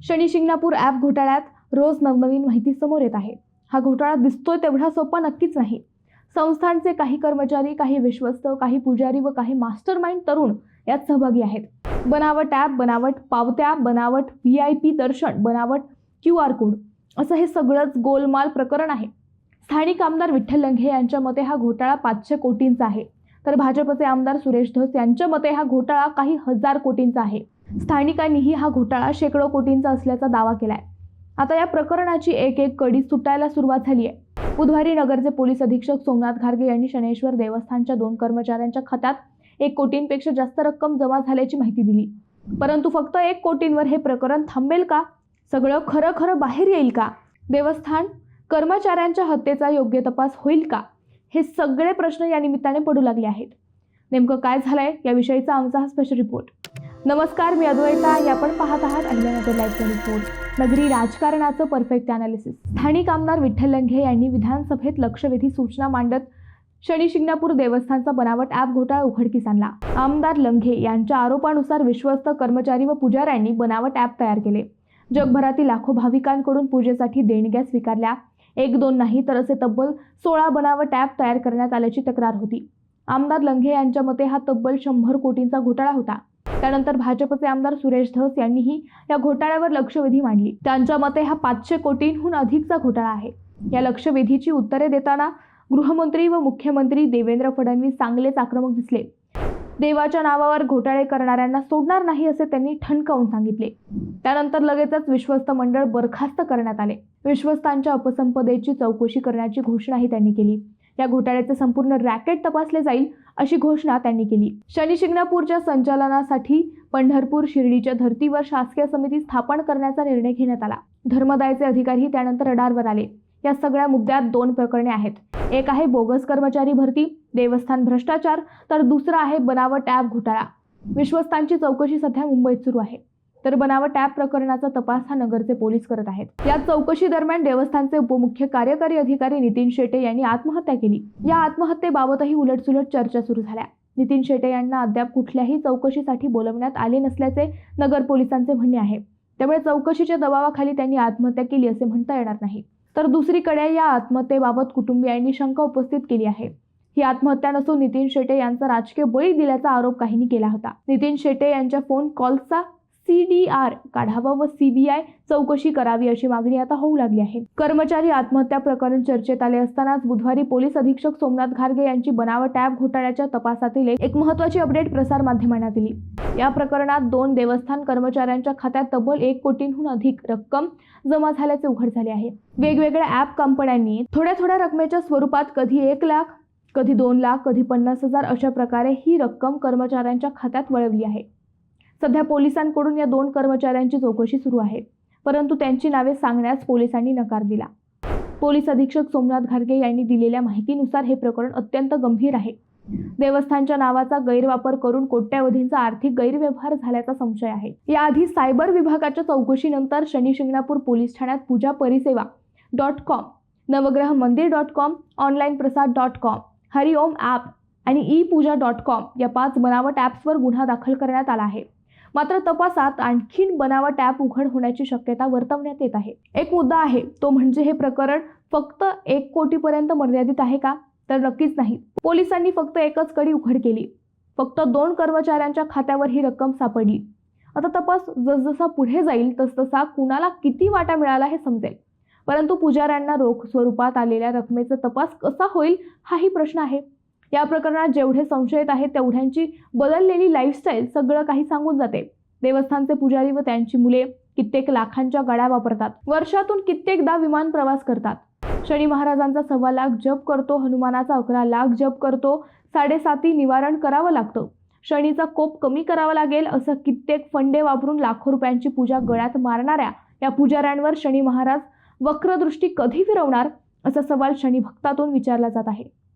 Shani Shingnapur app घोटाळ्यात रोज नवनवीन माहिती समोर येत आहे. हा घोटाळा दिसतोय तेवढा सोपा नक्कीच नाही. संस्थांचे काही कर्मचारी काही विश्वस्त काही पुजारी व काही मास्टर माइंड तरुण यात सहभागी आहेत. बनावट ॲप बनावट पावत्या बनावट व्ही आय पी दर्शन बनावट क्यू आर कोड असं हे सगळंच गोलमाल प्रकरण आहे. स्थानिक आमदार विठ्ठल लंघे यांच्या मते हा घोटाळा पाचशे कोटींचा आहे. तर भाजपचे आमदार सुरेश धस यांच्या मते हा घोटाळा काही हजार कोटींचा आहे. स्थानिकांनीही हा घोटाळा शेकडो कोटींचा असल्याचा दावा केलाय. आता या प्रकरणाची एक एक कडी सुटायला सुरुवात झाली आहे. बुधवारी नगरचे पोलीस अधीक्षक सोमनाथ घारगे यांनी शनेश्वर देवस्थानच्या दोन कर्मचाऱ्यांच्या खात्यात एक कोटींपेक्षा जास्त रक्कम जमा झाल्याची माहिती दिली. परंतु फक्त एक कोटींवर हे प्रकरण थांबेल का? सगळं खरं खरं बाहेर येईल का? देवस्थान कर्मचाऱ्यांच्या हत्येचा योग्य तपास होईल का? हे सगळे प्रश्न या निमित्ताने पडू लागले आहेत. नेमकं काय झालंय? याविषयीचा आमचा हा स्पेशल रिपोर्ट नमस्कार मी अद्वैता या आपण पाहत आहात अहिल्यानगर लाईव्ह रिपोर्ट नगरी राजकारणाचं परफेक्ट अनालिसिस स्थानिक आमदार विठ्ठल लंघे यांनी विधानसभेत लक्षवेधी सूचना मांडत शनी शिंगणापूर देवस्थानचा बनावट ॲप घोटाळा उघडकीस आणला. आमदार लंघे यांच्या आरोपानुसार विश्वस्त कर्मचारी व पुजाऱ्यांनी बनावट ॲप तयार केले. जगभरातील लाखो भाविकांकडून पूजेसाठी देणग्या स्वीकारल्या. एक दोन नाही तर असे तब्बल सोळा बनावट ॲप तयार करण्यात आल्याची तक्रार होती. आमदार लंघे यांच्या मते हा तब्बल शंभर कोटींचा घोटाळा होता. त्यानंतर भाजपचे आमदार सुरेश धस यांनीही या घोटाळ्यावर लक्षवेधी मांडली. त्यांच्या मते हा पाचशे कोटींहून अधिकचा घोटाळा आहे. या लक्षवेधीची उत्तरे देताना गृहमंत्री व मुख्यमंत्री देवेंद्र फडणवीस चांगलेच आक्रमक दिसले. देवाच्या नावावर घोटाळे करणाऱ्यांना सोडणार नाही असे त्यांनी ठणकावून सांगितले. त्यानंतर लगेचच विश्वस्त मंडळ बरखास्त करण्यात आले. विश्वस्तांच्या अपसंपदेची चौकशी करण्याची घोषणाही त्यांनी केली. या घोटाळ्याचे संपूर्ण रॅकेट तपासले जाईल अशी घोषणा त्यांनी केली. शनी शिंगणापूरच्या संचालनासाठी पंढरपूर शिर्डीच्या धर्तीवर शासकीय समिती स्थापन करण्याचा निर्णय घेण्यात आला. धर्मदायचे अधिकारीही त्यानंतर रडारवर आले. या सगळ्या मुद्द्यात दोन प्रकरणे आहेत. एक आहे बोगस कर्मचारी भरती देवस्थान भ्रष्टाचार तर दुसरा आहे बनावट ॲप घोटाळा. विश्वस्तांची चौकशी सध्या मुंबईत सुरू आहे. तर बनावट ॲप प्रकरणाचा तपास हा नगरचे पोलीस करत आहेत. या चौकशी दरम्यान देवस्थानचे उपमुख्य कार्यकारी अधिकारी नितीन शेटे यांनी आत्महत्या केली. या आत्महत्येबाबतही उलटसुलट चर्चा सुरू झाल्या. नितीन शेटे यांना अद्याप कुठल्याही चौकशीसाठी बोलवण्यात आले नसल्याचे नगर पोलिसांचे म्हणणे आहे. त्यामुळे चौकशीच्या दबावाखाली त्यांनी आत्महत्या केली असे म्हणता येणार नाही. तर दुसरीकडे या आत्महत्येबाबत कुटुंबियांनी शंका उपस्थित केली आहे. ही आत्महत्या नसून नितीन शेटे यांचा राजकीय बळी दिल्याचा आरोप काहींनी केला होता. नितीन शेटे यांच्या फोन कॉल्सचा सी डी आर काढावा व सीबीआय चौकशी करावी अशी मागणी आता होऊ लागली आहे. कर्मचारी आत्महत्या प्रकरण चर्चेत आले असतानाच बुधवारी पोलीस अधीक्षक सोमनाथ घारगे यांची बनावट ॲप घोटाळ्याच्या तपासातील एक एक महत्वाची अपडेट प्रसार माध्यमांना दिली. या प्रकरणात दोन देवस्थान कर्मचाऱ्यांच्या खात्यात तब्बल एक कोटींहून अधिक रक्कम जमा झाल्याचे उघड झाले आहे. वेगवेगळ्या ॲप कंपन्यांनी थोड्या थोड्या रकमेच्या स्वरूपात कधी एक लाख कधी दोन लाख कधी पन्नास हजार अशा प्रकारे ही रक्कम कर्मचाऱ्यांच्या खात्यात वळवली आहे. सध्या पोलिसांकडून या दोन कर्मचाऱ्यांची चौकशी सुरू आहे. परंतु त्यांची नावे सांगण्यास पोलिसांनी नकार दिला. पोलीस अधीक्षक सोमनाथ घारगे यांनी दिलेल्या माहितीनुसार हे प्रकरण अत्यंत गंभीर आहे. देवस्थानच्या नावाचा गैरवापर करून कोट्यावधींचा आर्थिक गैरव्यवहार झाल्याचा संशय आहे. याआधी सायबर विभागाच्या चौकशीनंतर शनी शिंगणापूर पोलीस ठाण्यात पूजा परिसेवा dot com Navagraha Mandir dot com online Prasad dot com Hariom app आणि ई पूजा डॉट कॉम या पाच बनावट ॲप्सवर गुन्हा दाखल करण्यात आला आहे. मात्र तपासात आणखीन बनावट ॲप उघड होण्याची शक्यता वर्तवण्यात येत आहे. एक मुद्दा आहे तो म्हणजे हे प्रकरण फक्त एक कोटीपर्यंत मर्यादित आहे का? तर नक्कीच नाही. पोलिसांनी फक्त एकच कडी उघड केली. फक्त दोन कर्मचाऱ्यांच्या खात्यावर ही रक्कम सापडली. आता तपास जसजसा पुढे जाईल तसतसा कुणाला किती वाटा मिळाला हे समजेल. परंतु पुजाऱ्यांना रोख स्वरूपात आलेल्या रकमेचा तपास कसा होईल हाही प्रश्न आहे. या प्रकरणात जेवढे संशयित आहेत तेवढ्यांची बदललेली लाईफस्टाईल सगळं काही सांगून जाते. देवस्थानचे पुजारी व त्यांची मुले कित्येक लाखांच्या गाड्या वापरतात. वर्षातून कित्येकदा विमान प्रवास करतात. शनी महाराजांचा सव्वा लाख जप करतो हनुमानाचा अकरा लाख जप करतो साडेसाती निवारण करावं लागतं. शनीचा कोप कमी करावा लागेल असं कित्येक फंडे वापरून लाखो रुपयांची पूजा गळ्यात मारणाऱ्या या पुजाऱ्यांवर शनी महाराज वक्रदृष्टी कधी फिरवणार? असा सवाल शनी भक्तातून विचारला जात आहे.